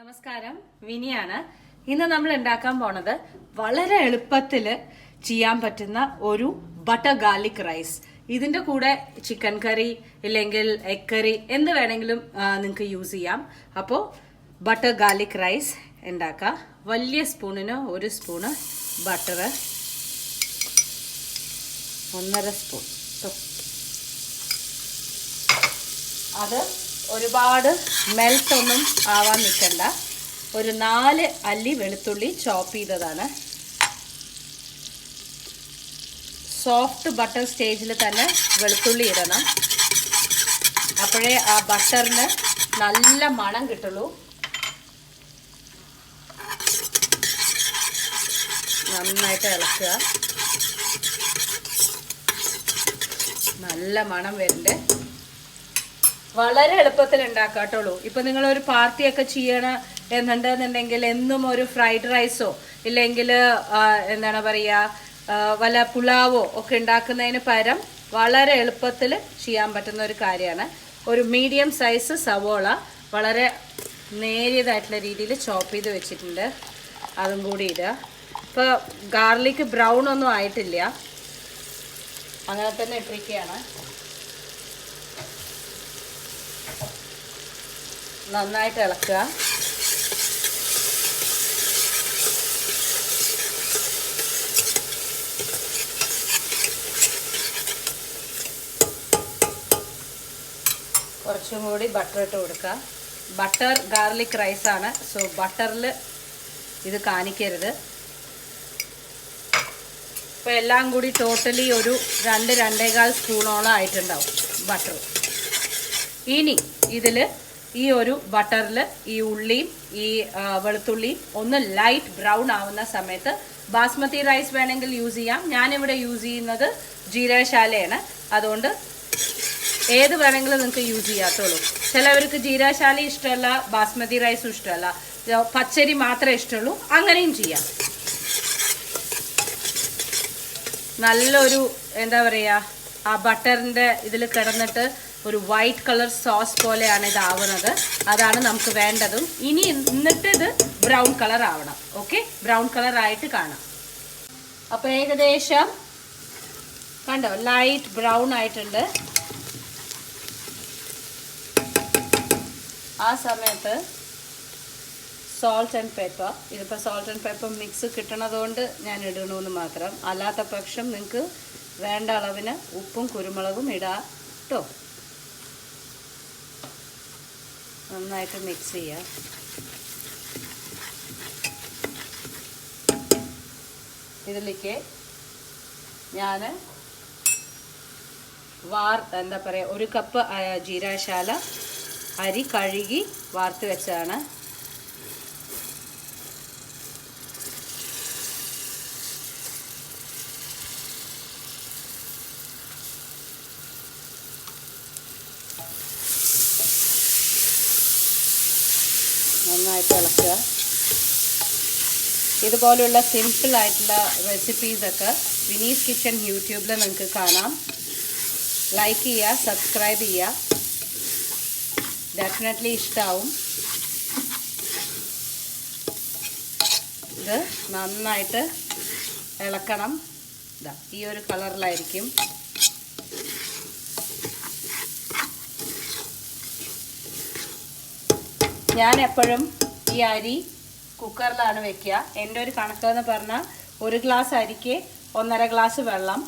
നമസ്കാരം. വിനിയാണ്. ഇന്ന് നമ്മൾ ഉണ്ടാക്കാൻ പോണത് വളരെ എളുപ്പത്തിൽ ചെയ്യാൻ പറ്റുന്ന ഒരു ബട്ടർ ഗാർലിക് റൈസ്. ഇതിന്റെ കൂടെ ചിക്കൻ കറി ഇല്ലെങ്കിൽ എഗ് കറി എന്ത് വേണമെങ്കിലും നിങ്ങൾക്ക് യൂസ് ചെയ്യാം. അപ്പോൾ ബട്ടർ ഗാർലിക് റൈസ് ഉണ്ടാക്കാം. വലിയ സ്പൂണിന് ഒരു സ്പൂണ് ബട്ടർ ഒന്നര സ്പൂൺ. അത് ഒരുപാട് മെൽറ്റ് ഒന്നും ആവാൻ നിൽക്കണ്ട. ഒരു നാല് അല്ലി വെളുത്തുള്ളി ചോപ്പ് ചെയ്തതാണ്. സോഫ്റ്റ് ബട്ടർ സ്റ്റേജിൽ തന്നെ വെളുത്തുള്ളി ഇടണം. അപ്പോഴേ ആ ബട്ടറിന് നല്ല മണം കിട്ടുള്ളൂ. നന്നായിട്ട് ഇളക്കുക. നല്ല മണം വരുന്നുണ്ട് വളരെ എളുപ്പത്തിൽ ഉണ്ടാക്കാട്ടുള്ളൂ ഇപ്പൊ നിങ്ങൾ ഒരു പാർട്ടിയൊക്കെ ചെയ്യണ എന്നുണ്ടെന്നുണ്ടെങ്കിൽ എന്നും ഒരു ഫ്രൈഡ് റൈസോ ഇല്ലെങ്കിൽ എന്താണ് പറയുക വല്ല പുലാവോ ഒക്കെ ഉണ്ടാക്കുന്നതിന് പരം വളരെ എളുപ്പത്തിൽ ചെയ്യാൻ പറ്റുന്ന ഒരു കാര്യമാണ്. ഒരു മീഡിയം സൈസ് സവോള വളരെ നേരിയതായിട്ടുള്ള രീതിയിൽ ചോപ്പ് ചെയ്ത് വെച്ചിട്ടുണ്ട്. അതും കൂടി ഇടുക. ഇപ്പോൾ ഗാർലിക്ക് ബ്രൗൺ ഒന്നും ആയിട്ടില്ല. അങ്ങനെ തന്നെ ഇട്ടിരിക്കുകയാണ്. നന്നായിട്ട് ഇളക്കുക. കുറച്ചും കൂടി ബട്ടർ ഇട്ട് കൊടുക്കുക. ബട്ടർ ഗാർലിക് റൈസാണ് സോ ബട്ടറിൽ ഇത് കാണിക്കരുത്. ഇപ്പം എല്ലാം കൂടി ടോട്ടലി ഒരു രണ്ട് രണ്ടേകാൽ സ്പൂണോളം ആയിട്ടുണ്ടാവും ബട്ടർ ഇനി ഇതിൽ ഈ ഒരു ബട്ടറിൽ ഈ ഉള്ളിയും ഈ വെളുത്തുള്ളിയും ഒന്ന് ലൈറ്റ് ബ്രൗൺ ആവുന്ന സമയത്ത് ബാസ്മതി റൈസ് വേണമെങ്കിൽ യൂസ് ചെയ്യാം. ഞാനിവിടെ യൂസ് ചെയ്യുന്നത് ജീരകശാലയാണ്. അതുകൊണ്ട് ഏത് വേണമെങ്കിലും നിങ്ങൾക്ക് യൂസ് ചെയ്യാത്തുള്ളൂ ചിലവർക്ക് ജീരകശാല ഇഷ്ടമല്ല ബാസ്മതി റൈസും ഇഷ്ടമല്ല. പച്ചരി മാത്രമേ ഇഷ്ടമുള്ളൂ. അങ്ങനെയും ചെയ്യാം. നല്ലൊരു എന്താ പറയുക ആ ബട്ടറിന്റെ ഇതിൽ കിടന്നിട്ട് ഒരു വൈറ്റ് കളർ സോസ് പോലെയാണ് ഇതാവുന്നത്. അതാണ് നമുക്ക് വേണ്ടതും. ഇനി എന്നിട്ട് ഇത് ബ്രൗൺ കളർ ആവണം. ഓക്കെ ബ്രൗൺ കളർ ആയിട്ട് കാണാം. അപ്പോൾ ഏകദേശം കണ്ടോ ലൈറ്റ് ബ്രൗൺ ആയിട്ടുണ്ട്. ആ സമയത്ത് സോൾട്ട് ആൻഡ് പെപ്പർ ഇതിപ്പോൾ സോൾട്ട് ആൻഡ് പെപ്പർ മിക്സ് കിട്ടണതുകൊണ്ട് ഞാൻ ഇടണമെന്ന് മാത്രം. അല്ലാത്ത പക്ഷം നിങ്ങൾക്ക് വേണ്ട അളവിന് ഉപ്പും കുരുമുളകും ഇടാം കേട്ടോ നന്നായിട്ട് മിക്സ് ചെയ്യാം. ഇതിലേക്ക് ഞാൻ വാർ എന്താ പറയുക ഒരു കപ്പ് ജീരാശാല അരി കഴുകി വാർത്ത് വെച്ചതാണ്. നന്നായിട്ട് ഇളക്കുക ഇതുപോലെയുള്ള സിമ്പിൾ ആയിട്ടുള്ള റെസിപ്പീസൊക്കെ വിനീസ് കിച്ചൺ യൂട്യൂബിൽ നിങ്ങൾക്ക് കാണാം. ലൈക്ക് ചെയ്യുക സബ്സ്ക്രൈബ് ചെയ്യുക. ഡെഫിനറ്റ്ലി ഇഷ്ടാവും. ഇത് നന്നായിട്ട് ഇളക്കണം. ഈ ഒരു കളറിലായിരിക്കും ഞാൻ എപ്പോഴും ഈ അരി കുക്കറിലാണ് വെക്കുക. എന്റെ ഒരു കണക്ക് എന്ന് പറഞ്ഞാൽ ഒരു ഗ്ലാസ് അരിക്ക് ഒന്നര ഗ്ലാസ് വെള്ളം.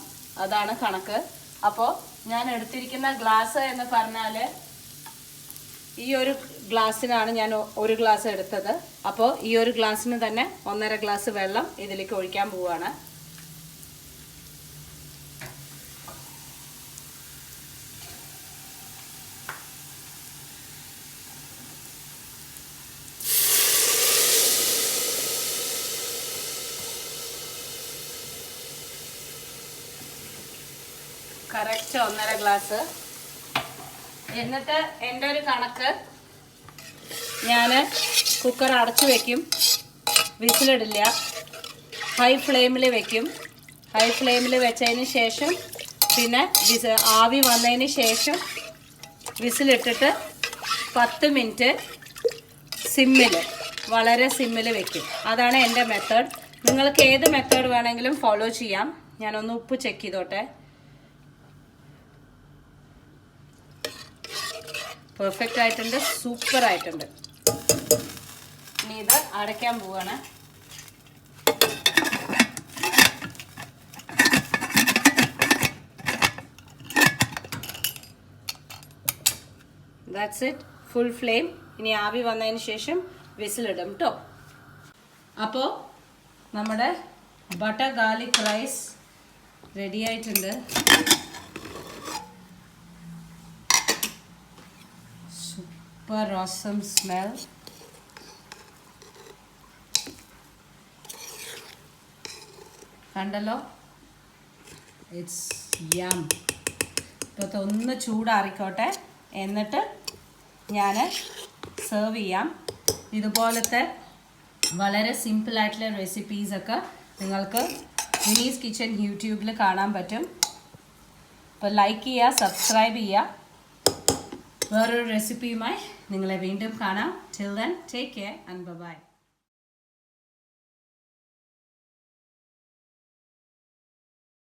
അതാണ് കണക്ക്. അപ്പോൾ ഞാൻ എടുത്തിരിക്കുന്ന ഗ്ലാസ് എന്ന് പറഞ്ഞാൽ ഈ ഒരു ഗ്ലാസ്സിനാണ് ഞാൻ ഒരു ഗ്ലാസ് എടുത്തത്. അപ്പോൾ ഈ ഒരു ഗ്ലാസ്സിന് തന്നെ ഒന്നര ഗ്ലാസ് വെള്ളം ഇതിലേക്ക് ഒഴിക്കാൻ പോവുകയാണ്. കറക്റ്റ് ഒന്നര ഗ്ലാസ്. എന്നിട്ട് എന്റെ ഒരു കണക്ക് ഞാൻ കുക്കർ അടച്ചു വയ്ക്കും വിസിലിടില്ല. ഹൈ ഫ്ലെയിമിൽ വയ്ക്കും ഹൈ ഫ്ലെയിമിൽ വെച്ചതിന് ശേഷം പിന്നെ വിസ് ആവി വന്നതിന് ശേഷം വിസിലിട്ടിട്ട് പത്ത് മിനിറ്റ് സിമ്മിൽ വളരെ സിമ്മിൽ വെക്കും. അതാണ് എന്റെ മെത്തേഡ് നിങ്ങൾക്ക് ഏത് മെത്തേഡ് വേണമെങ്കിലും ഫോളോ ചെയ്യാം. ഞാനൊന്ന് ഉപ്പ് ചെക്ക് ചെയ്തോട്ടെ. പെർഫെക്റ്റ് ആയിട്ടുണ്ട്. സൂപ്പർ ആയിട്ടുണ്ട്. ഇനി ഇത് അടയ്ക്കാൻ പോവാണ്. ദാറ്റ്സ് ഇറ്റ് ഫുൾ ഫ്ലെയിം ഇനി ആവി വന്നതിന് ശേഷം വിസിലിടും കേട്ടോ അപ്പോൾ നമ്മുടെ ബട്ടർ ഗാർലിക് റൈസ് റെഡി ആയിട്ടുണ്ട്. സൂപ്പർ awesome സ്മെൽ കണ്ടല്ലോ? ഇറ്റ്സ് യം ഇപ്പോഴത്തെ ഒന്ന് ചൂടാറിക്കോട്ടെ. എന്നിട്ട് ഞാൻ സെർവ് ചെയ്യാം. ഇതുപോലത്തെ വളരെ സിമ്പിളായിട്ടുള്ള റെസിപ്പീസൊക്കെ നിങ്ങൾക്ക് മിനീസ് കിച്ചൻ യൂട്യൂബിൽ കാണാൻ പറ്റും. അപ്പോൾ ലൈക്ക് ചെയ്യുക സബ്സ്ക്രൈബ് ചെയ്യുക. വേറൊരു റെസിപ്പിയുമായി നിങ്ങളെ വീണ്ടും കാണാം. Till then take care and bye